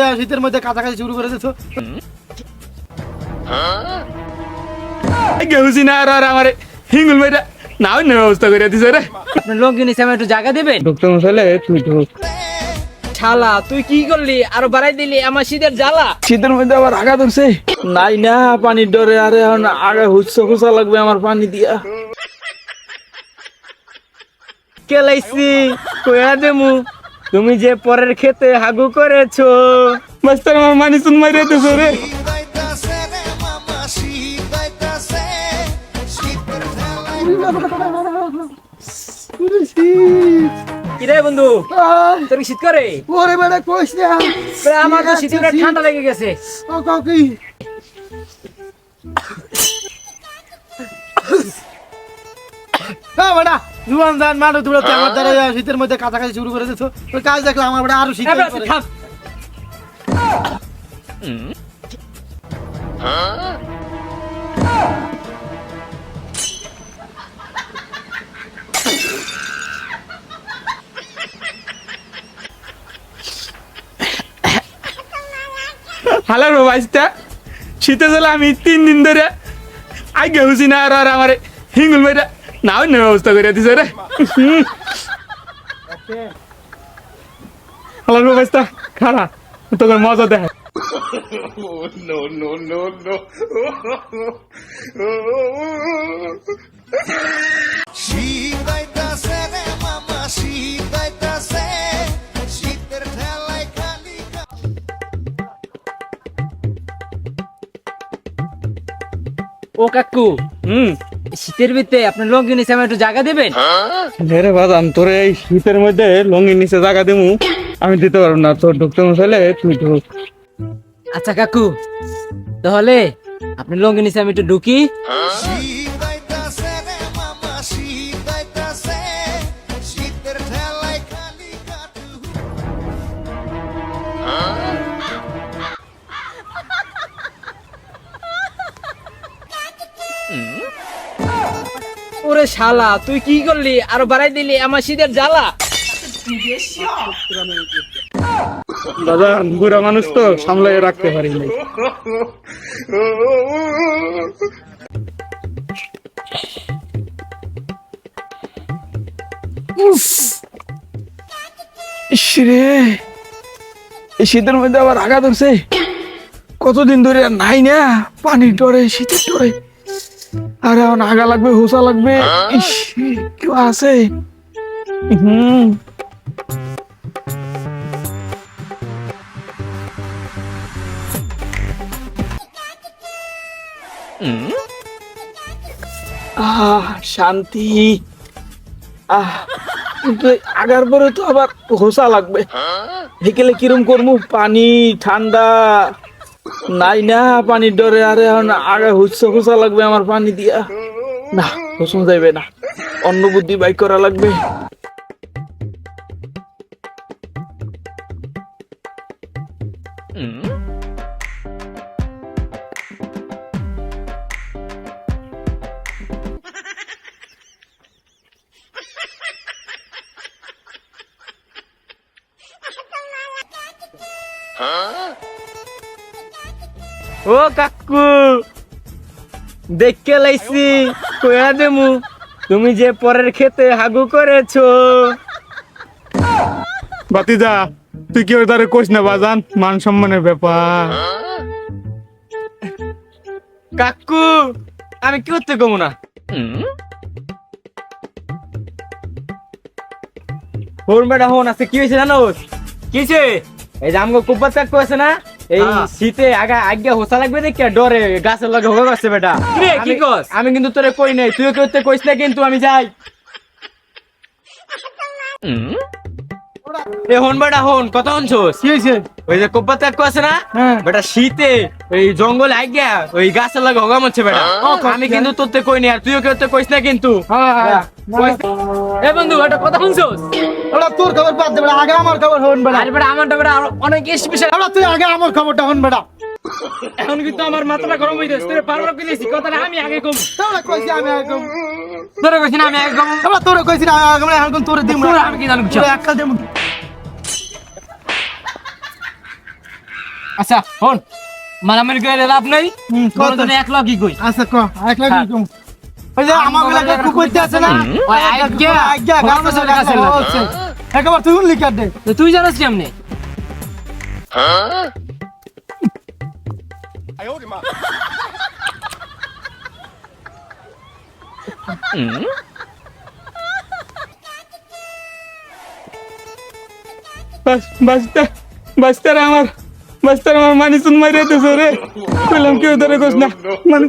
দ্বারা শীতের মধ্যে কাছাকাছি শুরু করে দিছো। গেউছি না আর আর আমার হিঙ্গুল মেয়েটা না অন্য ব্যবস্থা করে দিছে রে। একটু জায়গা দেবেন? ডক্টর মশাইলে তুই ঢোক। শালা তুই কি করলি? আরও বাড়াই দিলি আমার শীতের জ্বালা। শীতের মধ্যে আবার আগা ধরছে নাই না পানির ডরে আরে এখন আগে হুচ্ছ খুচা লাগবে আমার পানি দিয়া। কেলাইছি কয়া দেমু? তুমি যে পরের খেতে হাগু করেছ। মাস্টার আমার মানি শুন মারিয়ে দিছে রে। কিরে বন্ধু তোর শীত করে? ওরে বেটা কইস না। আমার তো শীতে করে ঠান্ডা লেগে গেছে। ও কাকি। বেটা জুয়ান জান মানুষ তোমরা আমার দ্বারা শীতের মধ্যে কাছাকাছি শুরু করে দিছো কাজ দেখলে আমার বেটা আরও শীত। হালার বাবাইটা শীতে জলে আমি তিন দিন ধরে আই গেউছি না আর আর আমার হিঙ্গুল মেয়েটা না অন্য ব্যবস্থা করে দিছে রে হালার বাবাইটা খারা তোকে মজা দেখ শীতের ঠেলায় খালি গা- ও কাকু হুম। শীতের ভিতরে আপনি লঙ্গি নিচে আমার একটু জায়গা দেবেন? রে বাদাম তোর এই শীতের মধ্যে লঙ্গির নিচে জায়গা দিমু আমি দিতে পারব না তোর ঢুকতে মশাইলে তুই ঢোক। আচ্ছা কাকু তাহলে আপনি লঙ্গি নিচে আমি একটু ঢুকি। শীতাইতাছে ওরে শালা তুই কি করলি? আরও বাড়াই দিলি আমার শীতের জ্বালা। দাদা বুড়া মানুষ তো সামলাই রাখতে পারি নাই। রে! এই শীতের মধ্যে আবার আগা ধরছে কতদিন ধরে আর নাই না? পানির ডরে শীতের ডরে। আরে এখন আগা লাগবে হোসা লাগবে। ইস কেউ আছে? হুম। আহ শান্তি। আহ কিন্তু আগার পরে তো আবার হোসা লাগবে। বিকেলে কিরম করব পানি ঠান্ডা। নাই না পানির ডরে আরে এখন আগে হুচ্ছ হুচা লাগবে আমার পানি দিয়া। না হুসুম যাইবে না। অন্য বুদ্ধি বাইক করা লাগবে। ও কাকু দেখকে লাইছি কয়া দেমু তুমি যে পরের খেতে হাগু করেছ। বাতিজা তুই কি তারে কোস না বাজান? মান সম্মানের ব্যাপার। কাকু আমি কি করতে কমু না? হোর মেডা হোন আছে কি হয়েছে জানো কি হয়েছে? এই যে আমগো কুব্বা কাকু আছে না? এই। শীতে আগা আজ্ঞা হোসা লাগবে দেখে ডরে গাছের লগে হয়ে গেছে বেটা। কি কস? আমি কিন্তু তোরে কই নাই তুই করতে কইস না কিন্তু আমি যাই। এ হন বেটা হন কত হনছোস কি হয়েছে ওই যে আছে না? হ্যাঁ। বেটা শীতে ওই জঙ্গলে আজ্ঞা ওই গাছের লগে হোগা মরছে বেটা। আমি কিন্তু তোরতে কই নাই আর তুইও কইস না কিন্তু। হ্যাঁ হ্যাঁ। এ বন্ধু এটা কথা শুনছোস? ওরা তোর খবর বাদ দে বেটা আগে আমার খবর হন বেটা। আরে বেটা আমারটা বেটা অনেক স্পেশাল তুই আগে আমার খবরটা হন বেটা। এখন কিন্তু আমার মাথাটা গরম হয়ে যাচ্ছে। তোরে কইলেছি কথাটা আমি আগে কম। তোরা কইছি আমি আগে তোরে কইছি না আমি আগে কম আমরা তোরে কইছি না আগে আমরা এখন তোরে দিমু তোরে আমি কি জানি তোরে একটা দিমু আচ্ছা ফোন মারামারি করে লাভ নাই। কত? এক লগে কই আচ্ছা ক এক লাখ হ্যাঁ। কম ওই যে আমারগুলা একটু করতে আছে না ওই করে গাছ গাছের লাগে। হচ্ছে একবার তুই লিখার দে। তুই জানিস কেমনে বাস বাসটা বাসটার আমার বাস্তার আমার মানি সুন মারিয়ে দিছে রে। বললাম কেউ ধরে কোস না। মানে